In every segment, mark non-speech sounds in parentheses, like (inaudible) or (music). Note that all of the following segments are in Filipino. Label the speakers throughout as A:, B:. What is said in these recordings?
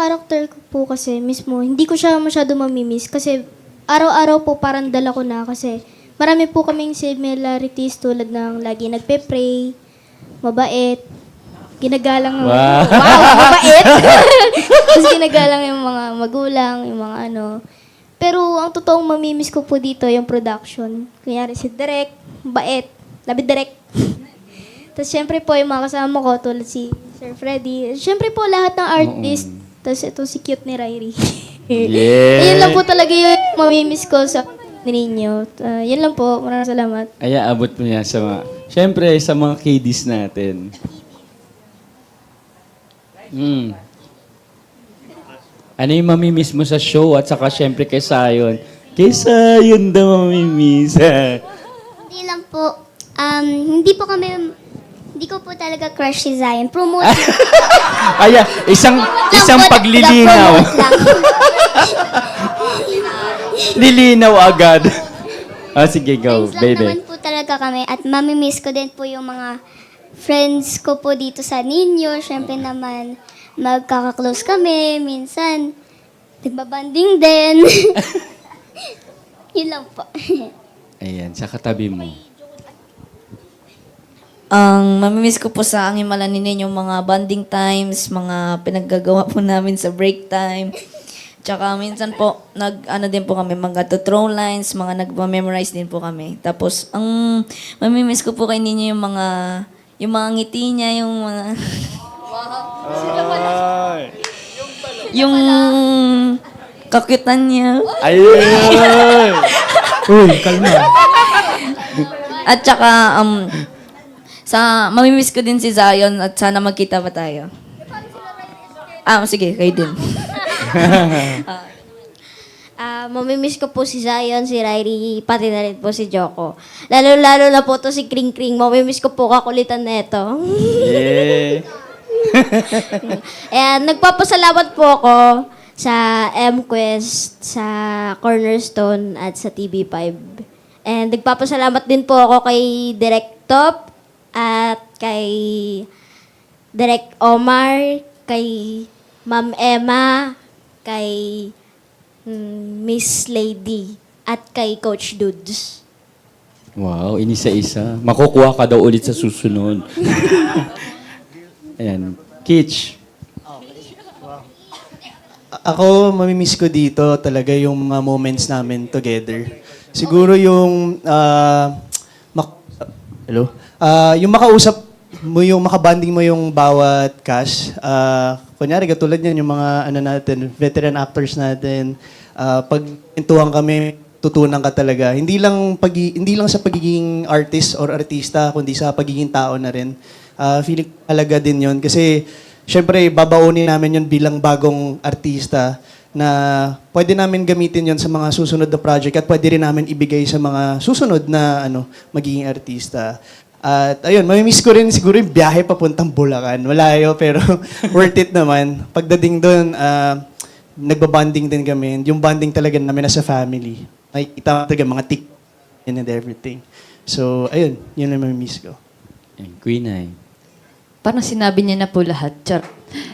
A: character ko po kasi mismo, hindi ko siya masyado mamimiss kasi araw-araw po parang dala ko na kasi marami po kaming similarities tulad ng lagi nagpe-pray, mabait, ginagalang (laughs)
B: Wow.
A: mabait. (laughs) Tapos ginagalang yung mga magulang, yung mga ano. Pero ang totoong mamimiss ko po dito yung production. Kunyari si Direk, bait, labi Direk. (laughs) Tapos syempre po yung mga kasama ko tulad si Sir Freddy. Syempre po lahat ng artist. Tapos ito si cute ni Ryrie.
B: Yeah. (laughs)
A: Ayun lang po talaga yung mamimiss ko sa ninyo. Uh, yun lang po. Maraming salamat.
B: Ay, abot mo yan sa mga... Siyempre, sa mga kiddies natin. Hmm. Ano yung mamimiss mo sa show at saka siyempre kay Sayon? Kay Sayon daw mamimiss.
C: Hindi lang po. Um, hindi po kami, hindi ko po talaga crush si Zion. Promote (laughs)
B: Aya, isang isang paglilinaw. (laughs) Lilinaw agad. ah, sige, go,
C: Friends lang
B: baby.
C: naman po talaga kami. At mamimiss ko din po yung mga friends ko po dito sa ninyo. Siyempre naman, magkaka-close kami. Minsan, nagbabanding din. (laughs) Yun lang po.
B: Ayan, sa katabi mo.
D: Ang mamimiss ko po sa ang Himalaninin yung mga bonding times, mga pinaggagawa po namin sa break time. Tsaka minsan po, nag, ano din po kami, mga throw lines, mga nagpa-memorize din po kami. Tapos, ang mamimiss ko po kay ninyo yung mga, yung mga ngiti niya, yung mga, yung kakitan niya.
B: Ayun!
E: Uy, kalma.
D: At tsaka, um, sa, mamimiss ko din si Zion at sana magkita pa tayo. Ah, sige, kayo din. (laughs)
A: Ah, mamimiss ko po si Zion, si Ryrie, pati na rin po si Joko. Lalo-lalo na po to si Kring Kring. Mamimiss ko po kakulitan na ito.
B: Yeah. (laughs)
A: Ayan, nagpapasalamat po ako sa MQuest, sa Cornerstone, at sa TV5. And nagpapasalamat din po ako kay Direk Top at kay Direk Omar, kay Ma'am Emma, kay mm, Miss Lady, at kay Coach Dudes.
B: Wow, inisa-isa. Makukuha ka daw ulit sa susunod. (laughs) Ayan. Kitch.
E: Ako, mamimiss ko dito talaga yung mga moments namin together. Siguro yung, ah, mak- hello? Ah, yung makausap mo yung, makabanding mo yung bawat cast. Ah, kunyari, katulad yan, yung mga, ano natin, veteran actors natin. Ah, pag intuhan kami, tutunan ka talaga. Hindi lang, pag, hindi lang sa pagiging artist or artista, kundi sa pagiging tao na rin. Ah, feeling talaga din yon kasi syempre babaunin namin yon bilang bagong artista na pwede namin gamitin yon sa mga susunod na project at pwede rin namin ibigay sa mga susunod na ano magiging artista. At ayun, mamimiss ko rin siguro yung biyahe papuntang Bulacan. Malayo pero (laughs) worth it naman. Pagdating doon, ah, nagbabanding din kami. Yung bonding talaga namin as a family. Nakikita ko talaga mga tik and everything. So, ayun, yun ang mamimiss ko.
B: Ayan, Queen Ay.
F: Parang sinabi niya na po lahat. Char.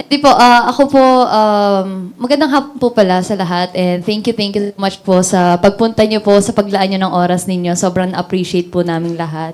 F: Eh, di po, ah, ako po, um, magandang hapon po pala sa lahat. And thank you, thank you so much po sa pagpunta niyo po, sa paglaan niyo ng oras ninyo. Sobrang appreciate po namin lahat.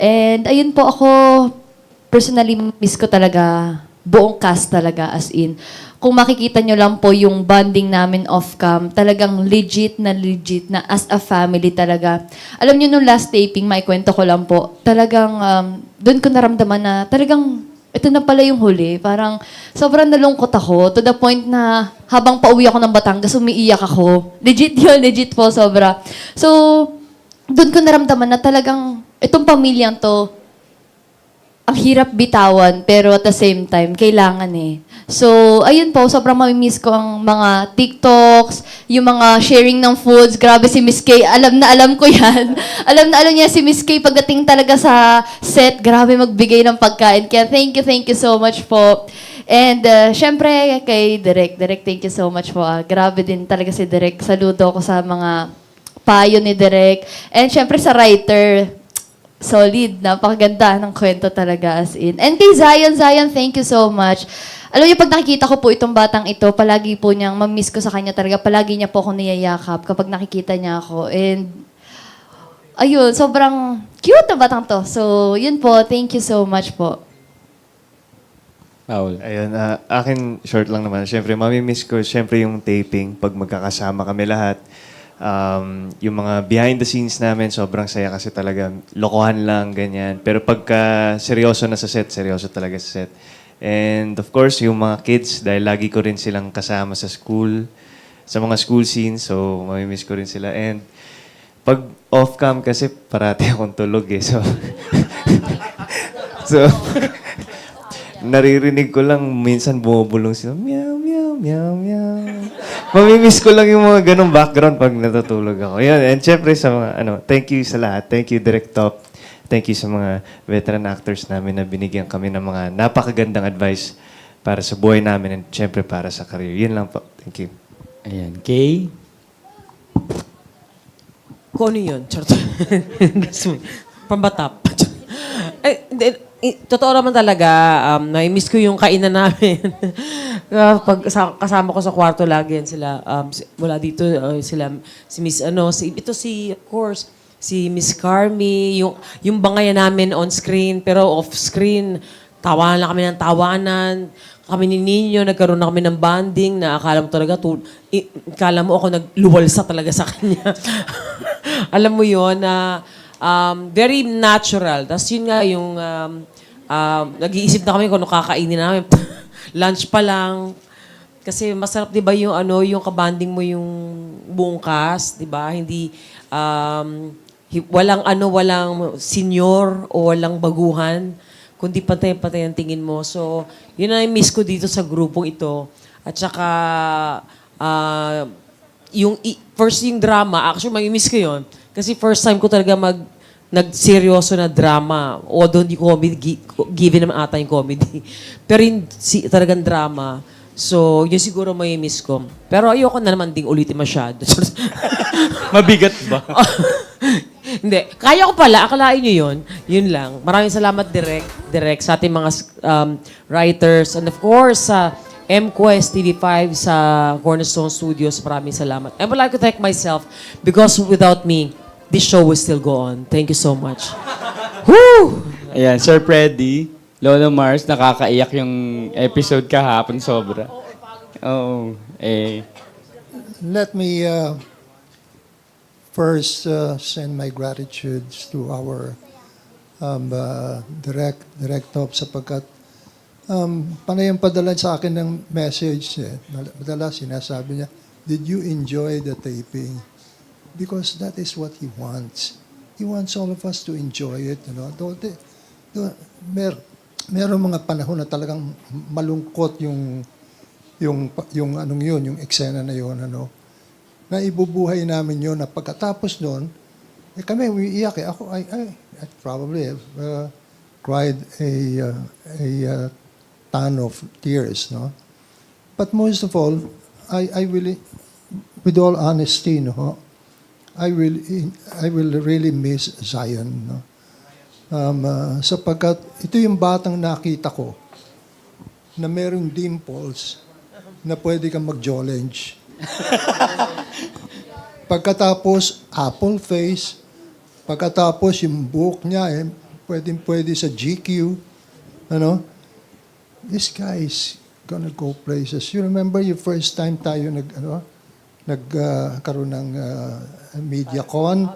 F: And ayun po ako, personally, miss ko talaga buong cast talaga as in. Kung makikita nyo lang po yung bonding namin off-cam, talagang legit na legit na as a family talaga. Alam nyo nung last taping, may kwento ko lang po, talagang um, doon ko naramdaman na talagang ito na pala yung huli. Parang sobrang nalungkot ako to the point na habang pauwi ako ng Batangas, umiiyak ako. Legit yun, legit po, sobra. So, doon ko naramdaman na talagang itong pamilyang to, ang hirap bitawan, pero at the same time, kailangan eh. So, ayun po, sobrang mamimiss ko ang mga TikToks, yung mga sharing ng foods. Grabe si Miss Kay, alam na alam ko yan. (laughs) alam na alam niya si Miss Kay pagdating talaga sa set, grabe magbigay ng pagkain. Kaya thank you, thank you so much po. And uh, syempre, kay Direk, Direk, thank you so much po. ah. grabe din talaga si Direk. Saludo ko sa mga payo ni Direk. And syempre sa writer, solid. Napakaganda ng kwento talaga as in. And kay Zion, Zion, thank you so much. Alam niyo, pag nakikita ko po itong batang ito, palagi po niyang, mamiss ko sa kanya talaga, palagi niya po ako niyayakap kapag nakikita niya ako. And, ayun, sobrang cute na batang to. So, yun po, thank you so much po.
B: Paul.
G: Ayun, ah, akin short lang naman. Siyempre, mamimiss ko siyempre yung taping pag magkakasama kami lahat. Um, yung mga behind the scenes namin, sobrang saya kasi talaga lokohan lang, ganyan. Pero pagka seryoso na sa set, seryoso talaga sa set. And of course, yung mga kids, dahil lagi ko rin silang kasama sa school, sa mga school scenes, so mamimiss ko rin sila. And pag off-cam kasi, parati (laughs) akong tulog eh. So, (laughs) so (laughs) naririnig ko lang, minsan bumubulong sila, meow, meow, meow, meow. Mamimiss ko lang yung mga ganong background pag natutulog ako. Yan, and syempre sa mga, ano, thank you sa lahat. Thank you, Direct Top. Thank you sa mga veteran actors namin na binigyan kami ng mga napakagandang advice para sa buhay namin and syempre para sa career. Yun lang po. Thank you.
B: Ayan. Kay?
H: Kung ano yun? Charot. (laughs) Pambatap. (laughs) eh, hindi, eh, totoo naman talaga, um, na-miss ko yung kainan namin. (laughs) Ah, Pag sa- kasama ko sa kwarto lagi yan sila, um, si- mula dito, uh, sila, si Miss, ano, si, ito si, of course, si Miss Carmi, yung, yung bangayan namin on screen, pero off screen, tawanan lang kami ng tawanan. Kami ni Nino, nagkaroon na kami ng bonding na akala mo talaga, tu- i- akala mo ako nagluwalsa talaga sa kanya. (laughs) Alam mo yon na um, very natural. Tapos yun nga yung um, um, nag-iisip na kami kung ano kakainin namin. (laughs) Lunch pa lang. Kasi masarap 'di ba yung ano, yung kabanding mo yung buong cast, 'di ba? Hindi um, walang ano, walang senior o walang baguhan, kundi pantay-pantay ang tingin mo. So, yun ang miss ko dito sa grupong ito. At saka ah, yung first yung drama, actually may-miss ko yun. Kasi first time ko talaga mag nagseryoso na drama. Although hindi comedy, gi- given naman ata yung comedy. (laughs) Pero yung si, talagang drama. So, yun siguro may miss ko. Pero ayoko na naman ding ulitin masyado. (laughs)
B: Mabigat ba? (laughs)
H: Hindi. Kaya ko pala. Akalain nyo yun. Yun lang. Maraming salamat direct, direct sa ating mga um, writers. And of course, sa MQuest TV5 sa Cornerstone Studios. Maraming salamat. I would like to thank myself because without me, this show will still go on. Thank you so much. Woo!
B: Ayan, Sir Freddy. Lolo Mars, nakakaiyak yung episode kahapon sobra. Oo. Eh,
I: Let me uh, first uh, send my gratitude to our um, uh, direct direct top sapagkat um, panay ang padala sa akin ng message eh. Madalas sinasabi niya, did you enjoy the taping? Because that is what he wants. He wants all of us to enjoy it. You know? Though, the, mer, meron mga panahon na talagang malungkot yung yung yung anong yun, yung eksena na yun, ano, na ibubuhay namin yun na pagkatapos noon, eh kami umiiyak eh. Ako, I, I, probably have uh, cried a, uh, a uh, ton of tears, no? But most of all, I, I will, with all honesty, no, I will, I will really miss Zion, no? Um, uh, sapagkat ito yung batang nakita ko na merong dimples na pwede kang mag-challenge. (laughs) Pagkatapos, apple face. Pagkatapos, yung buhok niya, eh, pwedeng pwede sa GQ. Ano? This guy is gonna go places. You remember yung first time tayo nag, ano, nagkaroon ng uh, media con?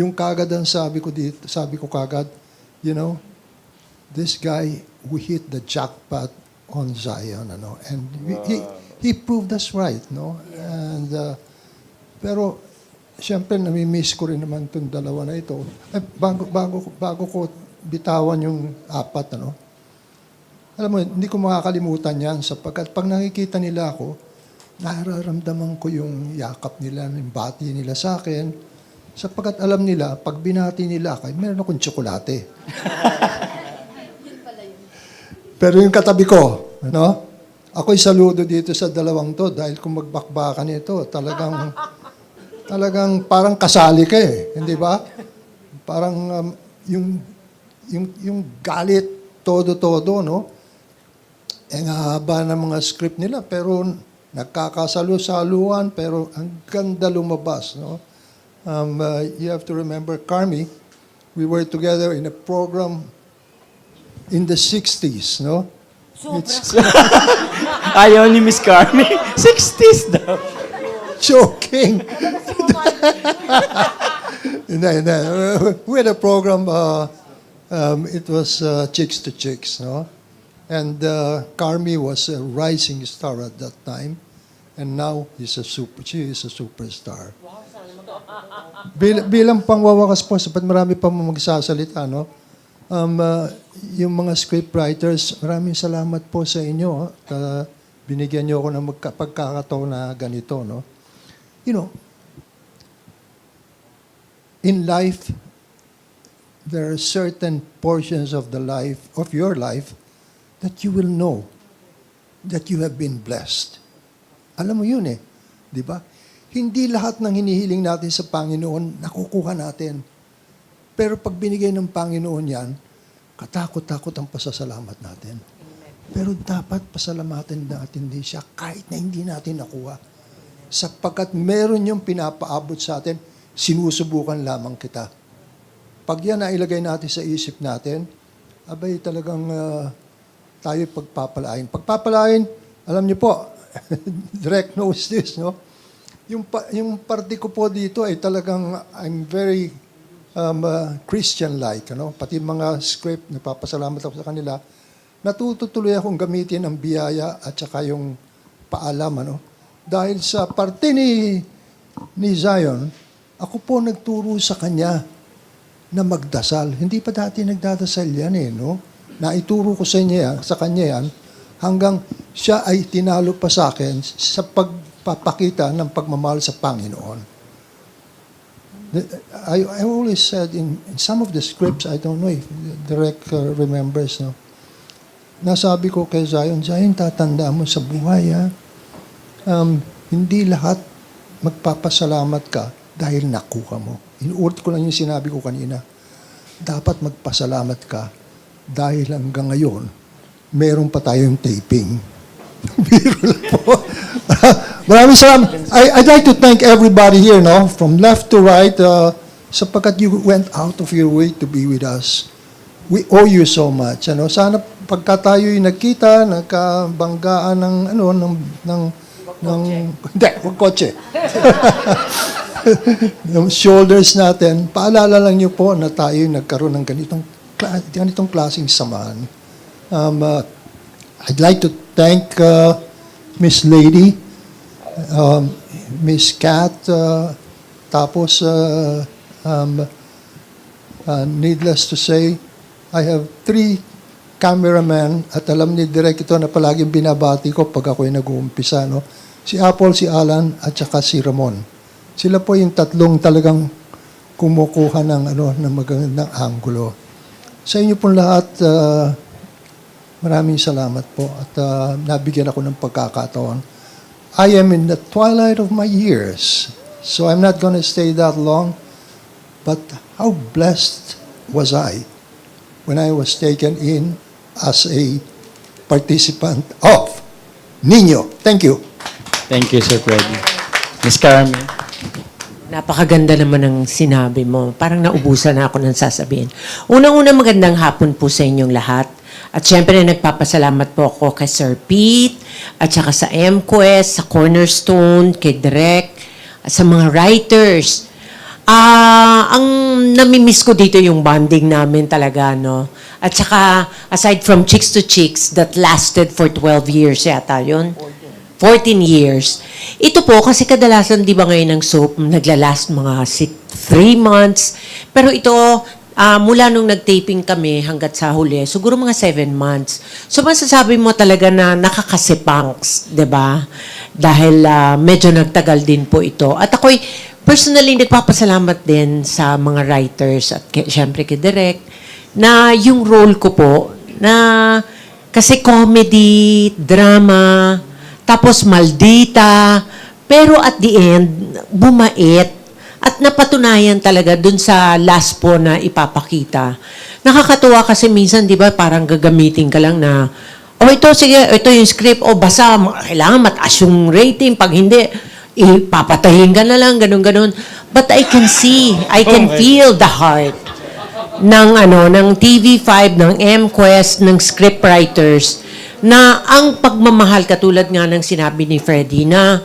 I: Yung kagad ang sabi ko dito, sabi ko kagad, you know, this guy, we hit the jackpot on Zion, ano, and we, he, he proved us right, no? And, uh, pero, siyempre, nami-miss ko rin naman itong dalawa na ito. Eh, bago, bago, bago ko bitawan yung apat, ano, alam mo, hindi ko makakalimutan yan sapagkat pag nakikita nila ako, nararamdaman ko yung yakap nila, yung bati nila sa akin. Sapagkat alam nila, pag binati nila ako, meron akong tsokolate. (laughs) Pero yung katabi ko, ano? Ako'y saludo dito sa dalawang to dahil kung magbakbakan ito, talagang talagang parang kasali ka eh, hindi ba? Parang um, yung yung, yung galit, todo-todo, no? Eh, ang haba ng mga script nila, pero nagkakasalo-saluan, pero ang ganda lumabas, no? Um, uh, you have to remember, Carmi, we were together in a program in the 60s, no? It's (laughs)
B: Ayaw ni Miss Carmi. (laughs) 60s daw.
I: joking. and then, uh, we had a program, uh, um, it was uh, Chicks to Chicks, no? And uh, Carmi was a rising star at that time. And now he's a super, she is a superstar. Bil- bilang pangwawakas po, sapat marami pa magsasalita, no? Um, uh, yung mga scriptwriters, maraming salamat po sa inyo. uh, binigyan niyo ako ng magka- pagkakataon na ganito, no? You know, in life, there are certain portions of the life, of your life, that you will know that you have been blessed. Alam mo yun eh. Di ba? Hindi lahat ng hinihiling natin sa Panginoon, nakukuha natin. Pero pag binigay ng Panginoon yan, katakot-takot ang pasasalamat natin. Pero dapat pasalamatan natin din siya kahit na hindi natin nakuha. Sapagkat meron yung pinapaabot sa atin, sinusubukan lamang kita. Pag yan na ilagay natin sa isip natin, abay talagang ah, tayo pagpapalain. Pagpapalain, alam niyo po, (laughs) direct knows this, no? Yung, pa, yung parte ko po dito ay talagang I'm very um, uh, Christian-like. Ano? Pati mga script, nagpapasalamat ako sa kanila. Natututuloy akong gamitin ang biyaya at saka yung paalam. Ano? Dahil sa parte ni, ni Zion, ako po nagturo sa kanya na magdasal. Hindi pa dati nagdadasal yan eh, no? Naituro ko sa niya, sa kanya yan, hanggang siya ay tinalo pa sa akin sa pagpapakita ng pagmamahal sa Panginoon. I, I always said in, in some of the scripts, I don't know if Direct uh, remembers, no? Nasabi ko kay Zion, Zion, tatanda mo sa buhay, ha? Um, hindi lahat magpapasalamat ka dahil nakuha mo. Inuulit ko lang yung sinabi ko kanina. Dapat magpasalamat ka dahil hanggang ngayon, meron pa tayong taping. (laughs) Biro lang po. (laughs) Maraming salamat. I, I'd like to thank everybody here, no? From left to right, uh, sapagkat you went out of your way to be with us. We owe you so much. Ano? Sana pagka tayo'y nagkita, nagkabanggaan ng, ano, ng, ng, ng, hindi, huwag kotse. (laughs) yung shoulders natin, paalala lang niyo po na tayo nagkaroon ng ganitong, ganitong klaseng samahan. Um, uh, I'd like to thank uh, Miss Lady, um, Miss Kat, uh, tapos, uh, um, uh, needless to say, I have three cameramen at alam ni Direk ito na palaging binabati ko pag ako'y nag-uumpisa. No? Si Apple, si Alan, at saka si Ramon. Sila po yung tatlong talagang kumukuha ng, ano, ng magandang anggulo. Sa inyo pong lahat, uh, maraming salamat po at uh, nabigyan ako ng pagkakataon. I am in the twilight of my years, so I'm not going to stay that long. But how blessed was I when I was taken in as a participant of Nino. Thank you.
B: Thank you, Sir Freddy. Miss Carmi.
H: Napakaganda naman ng sinabi mo. Parang naubusan na ako ng sasabihin. Unang-unang magandang hapon po sa inyong lahat. At syempre, nagpapasalamat po ako kay Sir Pete, at saka sa MQuest, sa Cornerstone, kay Direk, at sa mga writers. Ah, ang namimiss ko dito yung bonding namin talaga, no? At saka, aside from Chicks to Chicks, that lasted for 12 years yata yun. 14 years. Ito po, kasi kadalasan, di ba ngayon ng soap, naglalast mga 3 months. Pero ito, ah, mula nung nag-taping kami hanggat sa huli, siguro mga 7 months. So, masasabi mo talaga na nakakasipangs, ba? Dahil ah, medyo nagtagal din po ito. At ako'y personally nagpapasalamat din sa mga writers at syempre kay Direk na yung role ko po na kasi comedy, drama, tapos maldita, pero at the end, bumait at napatunayan talaga dun sa last po na ipapakita.
J: nakakatuwa kasi minsan, di ba, parang gagamitin ka lang na, oh, ito, sige, ito yung script, o basta, ma- kailangan mataas yung rating. Pag hindi, ipapatayin ka na lang, ganun, ganun. But I can see, I can feel the heart ng ano ng TV5 ng MQuest ng scriptwriters na ang pagmamahal katulad nga ng sinabi ni Freddie na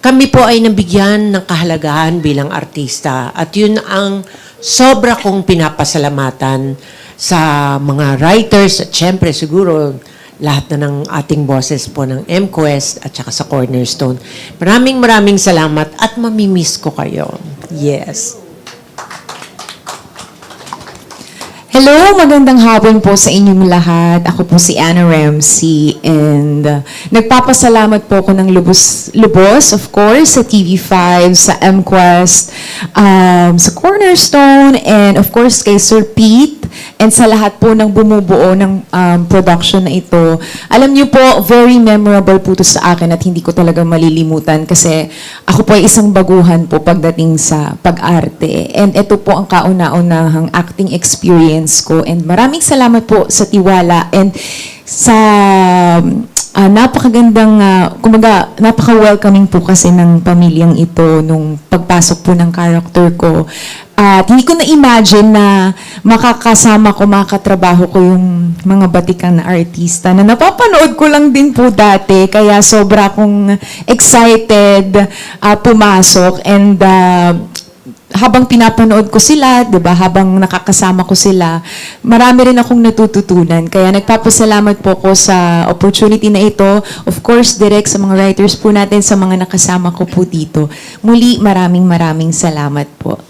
J: kami po ay nabigyan ng kahalagahan bilang artista at yun ang sobra kong pinapasalamatan sa mga writers at syempre siguro lahat na ng ating bosses po ng MQuest at saka sa Cornerstone. Maraming maraming salamat at mamimiss ko kayo. Yes.
K: Hello, magandang hapon po sa inyong lahat. Ako po si Anna Ramsey and uh, nagpapasalamat po ako ng lubos, lubos, of course, sa TV5, sa MQuest, um, sa Cornerstone, and of course kay Sir Pete, and sa lahat po ng bumubuo ng um, production na ito. Alam niyo po, very memorable po ito sa akin at hindi ko talaga malilimutan kasi ako po ay isang baguhan po pagdating sa pag-arte. And ito po ang kauna-unahang acting experience ko. And maraming salamat po sa tiwala and sa ah, napakagandang, uh, kumaga, napaka-welcoming po kasi ng pamilyang ito nung pagpasok po ng character ko. At hindi ko na-imagine na makakasama ko, makatrabaho ko yung mga batikan na artista na napapanood ko lang din po dati. Kaya sobra akong excited ah, pumasok and ah, habang pinapanood ko sila, 'di ba, habang nakakasama ko sila, marami rin akong natututunan. Kaya nagpapasalamat po ako sa opportunity na ito. Of course, direct sa mga writers po natin, sa mga nakasama ko po dito. Muli, maraming maraming salamat po.